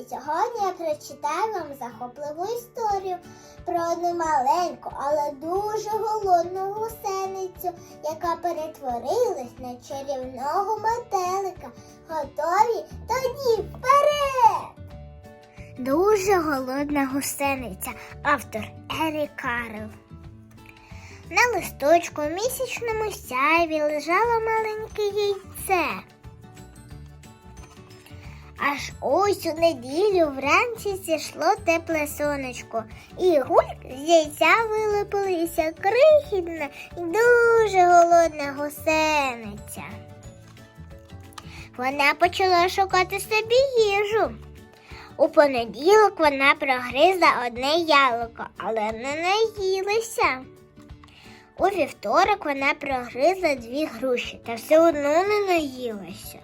І сьогодні я прочитаю вам захопливу історію про одну маленьку, але дуже голодну гусеницю, яка перетворилась на чарівного метелика. Готові? Тоді вперед! Дуже голодна гусениця. АвторЕрі Карл. На листочку в місячному сяйві лежало маленьке яйце. Аж ось у неділю вранці зійшло тепле сонечко, і гульк з яйця вилупилися крихітна і дуже голодна гусениця. Вона почала шукати собі їжу. У понеділок вона прогризла одне яблуко, але не наїлася. У вівторок вона прогризла дві груші та все одно не наїлася.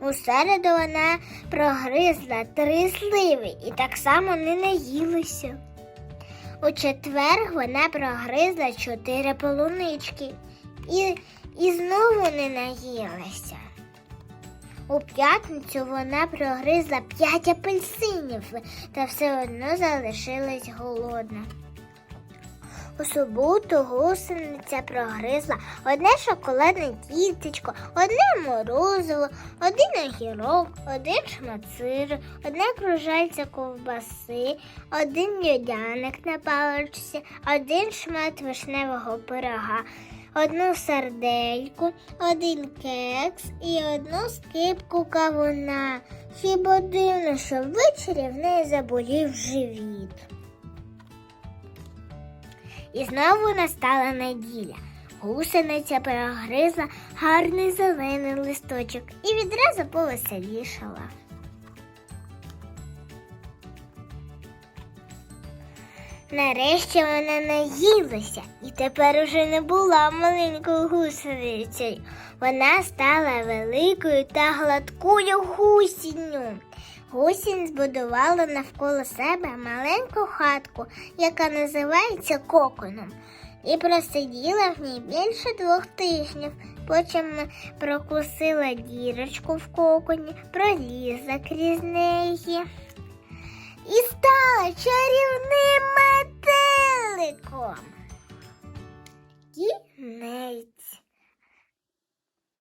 У середу вона прогризла три сливи і так само не наїлася. У четвер вона прогризла чотири полунички і, і знову не наїлася. У п'ятницю вона прогризла п'ять апельсинів та все одно залишилась голодна. У суботу гусениця прогризла одне шоколадне тістечко, одне морозиво, один огірок, один шмат сиру, одне кружальце ковбаси, один льодяник на паличці, один шмат вишневого пирога, одну сардельку, один кекс і одну скипку кавуна. Хіба дивно, що ввечері в неї заболів живіт. І знову настала неділя. Гусениця перегризла гарний зелений листочок і відразу повеселішала. Нарешті вона наїлася і тепер уже не була маленькою гусеницею. Вона стала великою та гладкою гусінню. Гусінь збудувала навколо себе маленьку хатку, яка називається коконом, і просиділа в ній більше двох тижнів. Потім прокусила дірочку в коконі, пролізла крізь неї і стала чарівним метеликом. Кінець.